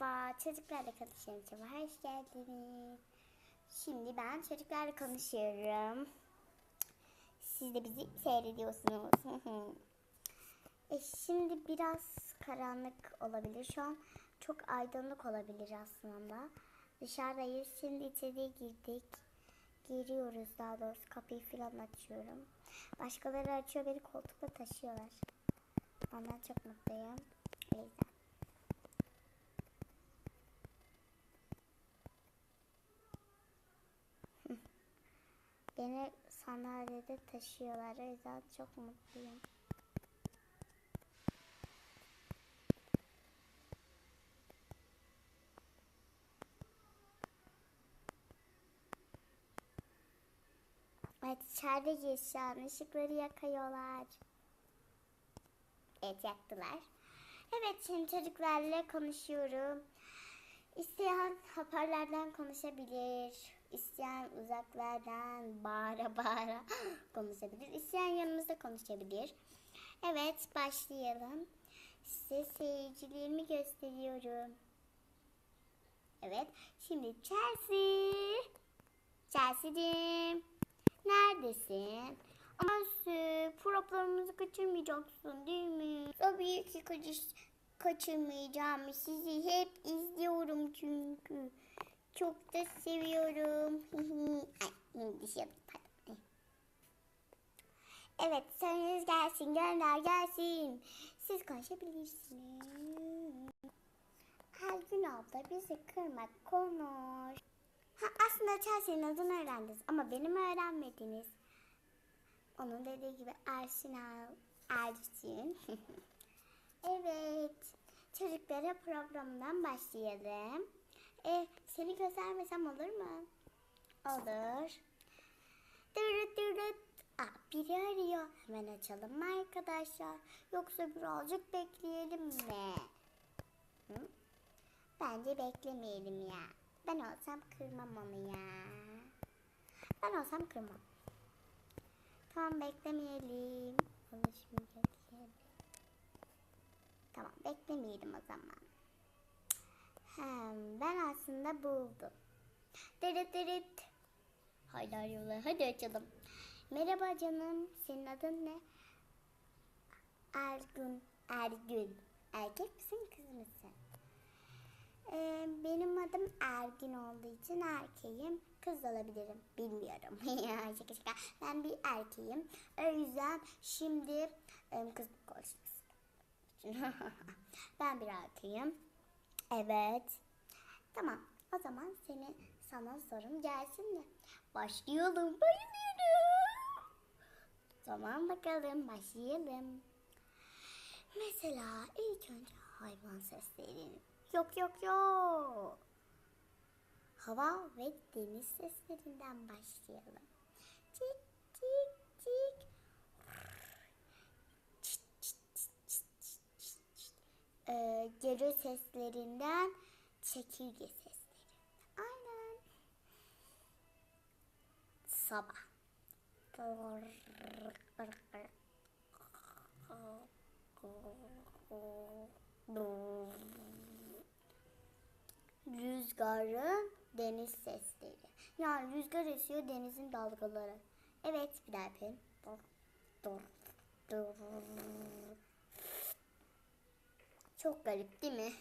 Merhaba, çocuklarla konuşuyorum. Hoş geldiniz. Şimdi ben çocuklarla konuşuyorum. Siz de bizi seyrediyorsunuz. e şimdi biraz karanlık olabilir. Şu an çok aydınlık olabilir aslında. Dışarıdayız. Şimdi içeriye girdik. Giriyoruz daha doğrusu. Kapıyı falan açıyorum. Başkaları açıyor beni koltukla taşıyorlar. Ondan çok mutluyum. O. Beni sandalyede taşıyorlar. O yüzden çok mutluyum. Evet içerideyiz şu an. Işıkları yakıyorlar. Evet yaktılar. Evet şimdi çocuklarla konuşuyorum. İsteyen hoparlardan konuşabilir. İsteyen uzaklardan bağıra bağıra konuşabilir. İsteyen yanımızda konuşabilir. Evet başlayalım. Size seyircilerimi gösteriyorum. Evet şimdi Chelsea. Chelsea'cim. Neredesin? Ama Su, programımızı kaçırmayacaksın değil mi? Tabii ki kaçır, kaçırmayacağım. Sizi hep izliyorum çünkü. Çok da seviyorum. Ay, pardon. Evet, söyleniz gelsin, gönder gelsin. Siz konuşabilirsiniz. Ergün abla bizi kırmak konuş. Ha, aslında Chelsea'nin adını öğrendiniz ama benim öğrenmediniz. Onun dediği gibi Er- Ersin. evet. Çocuklara programdan başlayalım. E, seni göstermesem olur mu? Olur. Dırıt dırıt. Aa, biri arıyor. Hemen açalım mı arkadaşlar? Yoksa birazcık bekleyelim mi? Hı? Bence beklemeyelim ya. Ben olsam kırmam onu ya. Ben olsam kırmam. Tamam beklemeyelim. Konuşmayacak diyelim. Tamam beklemeyelim o zaman. Hem ben aslında buldum. Dırıt dırıt. Haydi arıyorlar. Hadi açalım. Merhaba canım. Senin adın ne? Ergün. Ergün. Erkek misin kız mısın? Ee, benim adım Ergin olduğu için erkeğim. Kız olabilirim. Bilmiyorum. Şaka şaka. Ben bir erkeğim. O yüzden şimdi kız konuşmak ben bir erkeğim. Evet. Tamam. O zaman seni sana sorum gelsin mi? Başlayalım. Bayılıyorum. Tamam bakalım başlayalım. Mesela ilk önce hayvan seslerini. Yok yok yok. Hava ve deniz seslerinden başlayalım. Ee, geri seslerinden çekirge sesleri. Aynen. Sabah. Rüzgarın deniz sesleri. Yani rüzgar esiyor denizin dalgaları. Evet bir daha yapayım. Dur, dur, dur. Çok garip değil mi?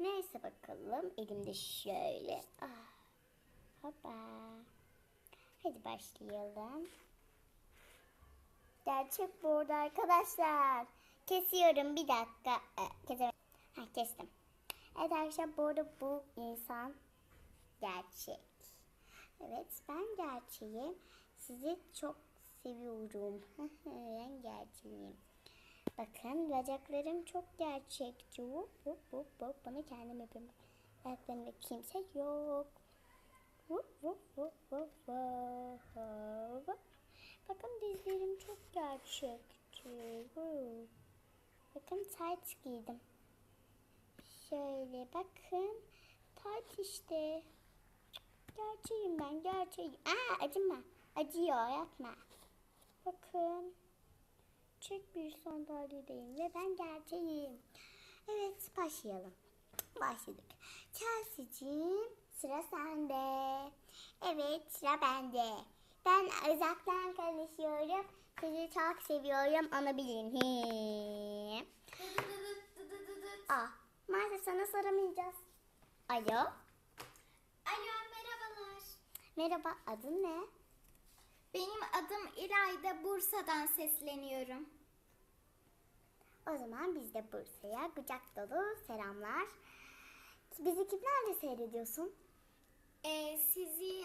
Neyse bakalım. Elimde şöyle. Ah. Hoppa. Hadi başlayalım. Gerçek bu arada arkadaşlar. Kesiyorum bir dakika. Ee. Ha, kestim. Evet arkadaşlar bu arada bu insan gerçek. Evet ben gerçeğim. Sizi çok seviyorum. ben gerçeğim. Bakın bacaklarım çok gerçekçi. Hop hop hop hop. Bana kendim yapıyorum. Ayaklarımda kimse yok. Hop hop hop hop hop. Bakın dizlerim çok gerçekçi. Hop. Bakın tight giydim. Şöyle bakın. Tight işte. Gerçeğim ben gerçeğim. Aa acıma. Acıyor yapma. Bakın. Çek bir sandalyedeyim ve ben gerçeğim. Evet başlayalım. Başladık. Chelsea'cim sıra sende. Evet sıra bende. Ben uzaktan konuşuyorum. Sizi çok seviyorum onu bilin. Hi. Ah, maalesef sana soramayacağız. Alo. Alo merhabalar. Merhaba adın ne? Benim adım İlayda Bursa'dan sesleniyorum. O zaman biz de Bursa'ya kucak dolu selamlar. Bizi kimlerle seyrediyorsun? Ee, sizi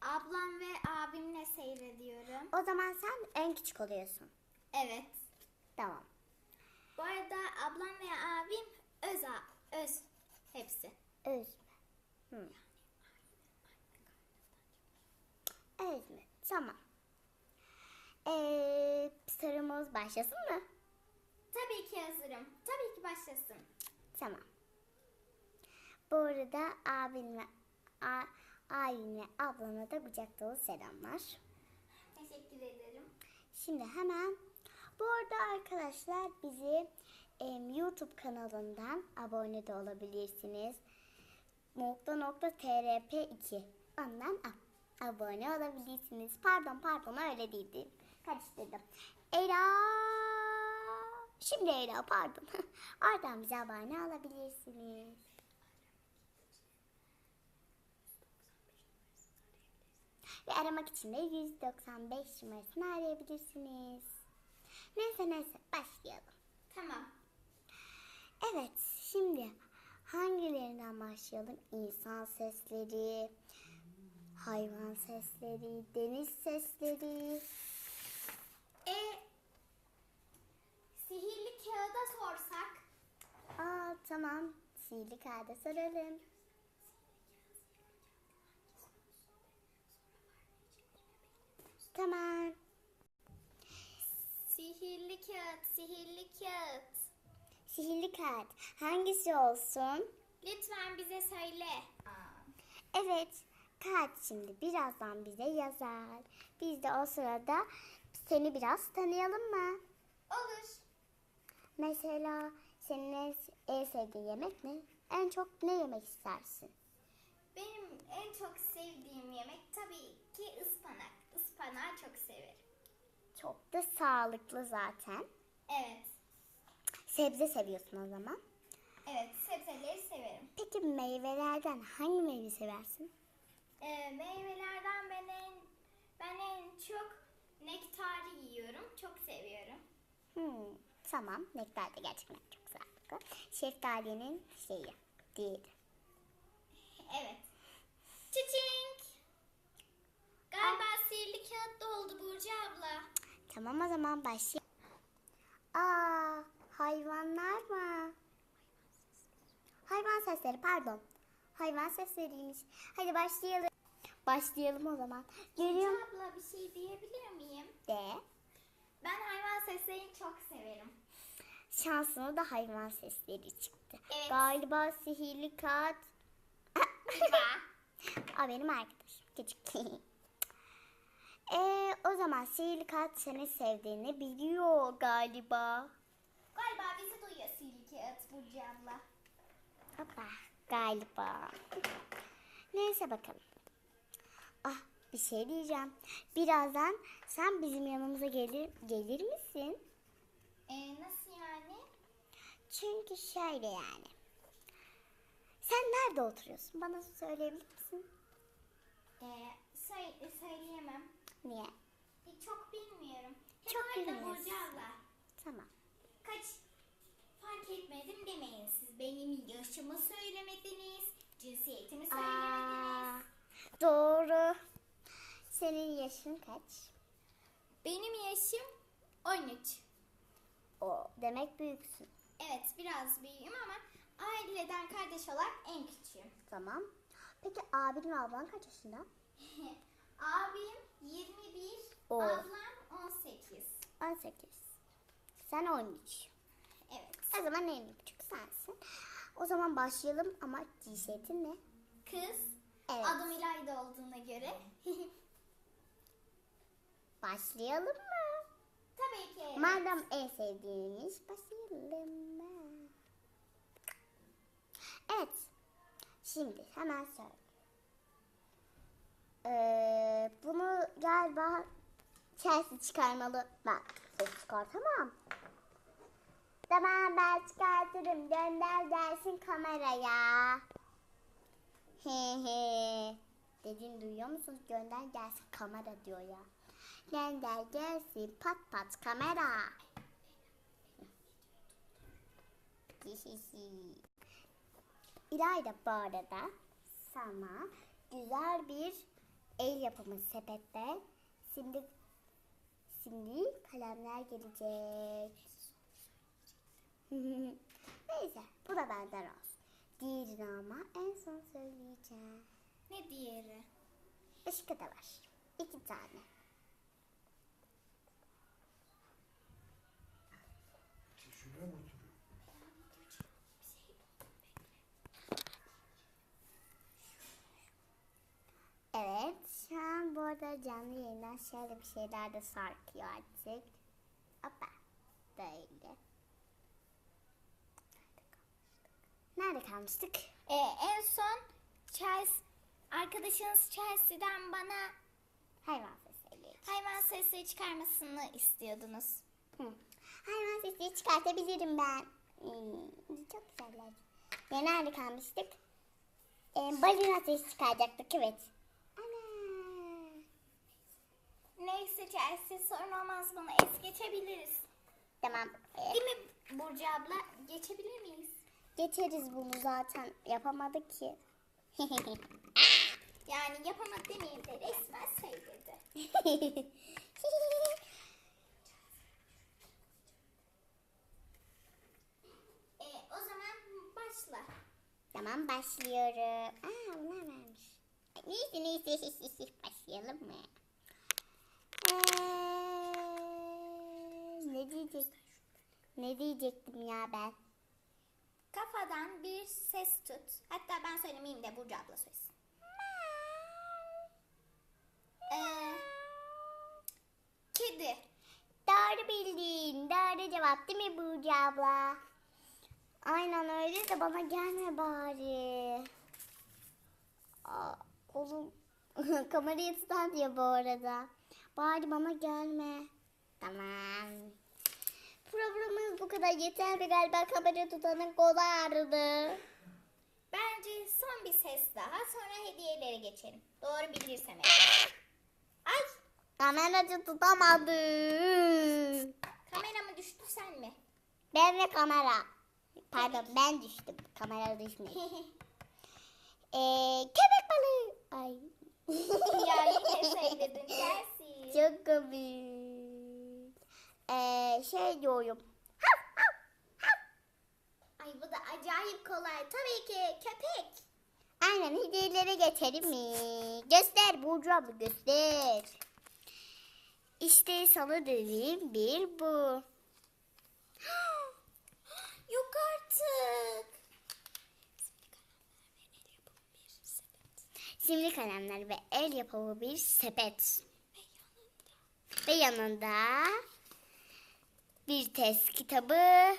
ablam ve abimle seyrediyorum. O zaman sen en küçük oluyorsun. Evet. Tamam. Bu arada ablam ve abim öz, öz hepsi. Öz mü? Hı. Öz mü? Tamam. Ee, sorumuz başlasın mı? Tabii ki hazırım. Tabii ki başlasın. Tamam. Bu arada abinle, a, abinle ablana da kucak dolu selamlar. Teşekkür ederim. Şimdi hemen bu arada arkadaşlar bizi em, YouTube kanalından abone de olabilirsiniz. Nokta nokta trp2 ondan abone olabilirsiniz. Pardon pardon öyle değildi. Karıştırdım. Ela. Şimdi Ela pardon. Oradan bize abone olabilirsiniz. Ve aramak için de 195 numarasını arayabilirsiniz. Neyse neyse başlayalım. Tamam. Evet şimdi hangilerinden başlayalım? İnsan sesleri, hayvan sesleri, deniz sesleri. E, sihirli kağıda sorsak. Aa tamam sihirli kağıda soralım. Tamam. Sihirli kağıt, sihirli kağıt. Sihirli kağıt hangisi olsun? Lütfen bize söyle. Evet, kağıt şimdi birazdan bize yazar. Biz de o sırada seni biraz tanıyalım mı? Olur. Mesela senin en, en sevdiğin yemek ne? En çok ne yemek istersin? Benim en çok sevdiğim yemek tabii ki ıspanak. Ispanağı çok severim. Çok da sağlıklı zaten. Evet. Sebze seviyorsun o zaman. Evet, sebzeleri severim. Peki meyvelerden hangi meyve seversin? Ee, meyvelerden ben en, ben en çok nektarı yiyorum. Çok seviyorum. Hmm, tamam. Nektar da gerçekten çok sağlıklı. Şeftalinin şeyi, diğeri. Evet. Çiçink. Galiba sihirli kağıt doldu Burcu abla. Tamam o zaman başlayalım. Aa, hayvanlar mı? Hayvan sesleri pardon. Hayvan sesleriymiş. Hadi başlayalım. Başlayalım o zaman. Görüyor Burcu abla bir şey diyebilir miyim? de Ben hayvan seslerini çok severim. şansına da hayvan sesleri çıktı. Evet. Galiba sihirli kağıt. Aa, benim arkadaşım. Küçük. Ee, o zaman sihirli kağıt seni sevdiğini biliyor galiba. Galiba bizi duyuyor sihirli kağıt Burcu abla. Hoppa. Galiba. Neyse bakalım. Bir şey diyeceğim. Birazdan sen bizim yanımıza gelir gelir misin? Ee, nasıl yani? Çünkü şöyle yani. Sen nerede oturuyorsun? Bana söyleyebilir misin? Ee, söyle, söyleyemem. Niye? E, çok bilmiyorum. Çok bilmiyorsun. Tamam. Kaç fark etmedim demeyin siz. Benim yaşımı söylemediniz. Cinsiyetimi Aa, söylemediniz. doğru. Senin yaşın kaç? Benim yaşım 13. O demek büyüksün. Evet biraz büyüğüm ama aileden kardeş olarak en küçüğüm. Tamam. Peki abin ve ablan kaç yaşında? Abim 21, Oo. ablam 18. 18. Sen 13. Evet. O zaman en küçük sensin. O zaman başlayalım ama cinsiyetin ne? Kız. Evet. Adım İlayda olduğuna göre. Başlayalım mı? Tabii ki. Madem en sevdiğiniz başlayalım mı? Evet Şimdi hemen söyle. Ee, bunu galiba Chelsea çıkarmalı. Ben ses çıkartamam. Tamam ben çıkartırım. Gönder gelsin kameraya. He he. Dediğini duyuyor musunuz? Gönder gelsin kamera diyor ya. Gönder gelsin pat pat kamera. İlayda bu arada sana güzel bir el yapımı sepette şimdi şimdi kalemler gelecek. Neyse bu da benden olsun. Diğerini ama en son söyleyeceğim. Ne diğeri? Işıkı da var. İki tane. Mı oturuyor? Evet şu an bu arada canlı yayından şöyle bir şeyler de sarkıyor artık. Hoppa. Böyle. Nerede kalmıştık? Ee, en son Chelsea, arkadaşınız Chelsea'den bana Hayvan sesleri. hayvan sesleri çıkarmasını istiyordunuz. Hı. Hayvan sesleri çıkartabilirim ben. Hmm, çok güzeller. Ya nerede kalmıştık? Ee, balina sesi çıkaracaktık evet. Ana. Neyse Chelsea sorun olmaz bunu es geçebiliriz. Tamam. ee, Değil mi Burcu abla? Geçebilir miyiz? geçeriz bunu zaten. Yapamadık ki. Yani yapamadı demeyeyim de resmen söyledi. Ee, o zaman başla. Tamam başlıyorum. Aa bunlar varmış. Neyse neyse başlayalım mı? Ee, ne diyecek? Ne diyecektim ya ben? Kafadan bir ses tut. Hatta ben söylemeyeyim de Burcu abla söylesin. Ee, kedi. Doğru bildin. Doğru cevap değil mi Burcu abla? Aynen öyle de bana gelme bari. Aa, oğlum kamerayı tutan diyor bu arada. Bari bana gelme. Tamam. Programımız bu kadar yeterli galiba kamera tutanın kolu ağrıdı. Bence son bir ses daha sonra hediyelere geçelim. Doğru bilirsem eğer. Ay Kameracı tutamadı. kamera mı düştü sen mi? Ben ve kamera. Pardon ben düştüm. Kamera düşmedi. Ee, köpek balığı. Ay. ya yine Chelsea. Çok komik. Ee, şey diyorum. Ay bu da acayip kolay. Tabii ki köpek. Aynen hediyelere geçelim mi? Göster Burcu abla göster. İşte sana dediğim bir bu. Yok artık. Simli kalemler ve el yapımı bir sepet. Ve yanında bir test kitabı.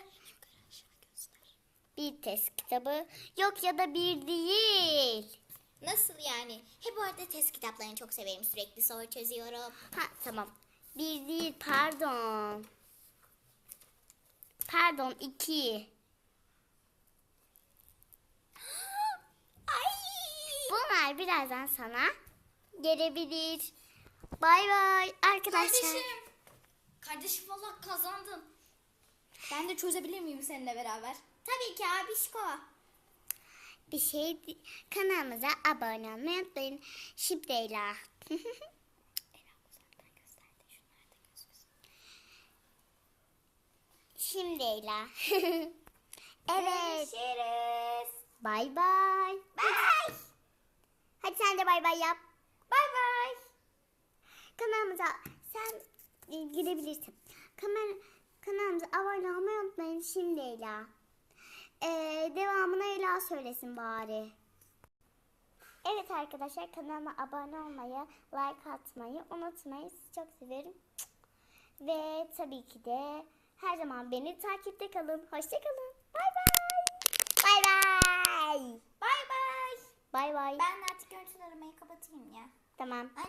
Bir test kitabı. Yok ya da bir değil. Nasıl yani? He bu arada test kitaplarını çok severim. Sürekli soru çözüyorum. Ha tamam. Bir değil pardon. Pardon iki. Ay! Bunlar birazdan sana gelebilir. Bay bay arkadaşlar. Kardeşim. Kardeşim valla kazandın. Ben de çözebilir miyim seninle beraber? Tabii ki abişko. Bir şey kanalımıza abone olmayı unutmayın. Şimdi Ela. Şimdi Ela. evet. Görüşürüz. Bay bay. Bye. Hadi sen de bay bay yap. Bay bay. Kanalımıza sen e, girebilirsin. Kamera, kanalımıza abone olmayı unutmayın şimdi Ela. Ee, devamını Ela söylesin bari. Evet arkadaşlar kanalıma abone olmayı, like atmayı unutmayın. Sizi çok severim. Ve tabii ki de her zaman beni takipte kalın. Hoşçakalın. Bay bay. Bay bay. Bay bay. Ben artık görüntüleri aramayı kapatayım ya. Tamam. Anne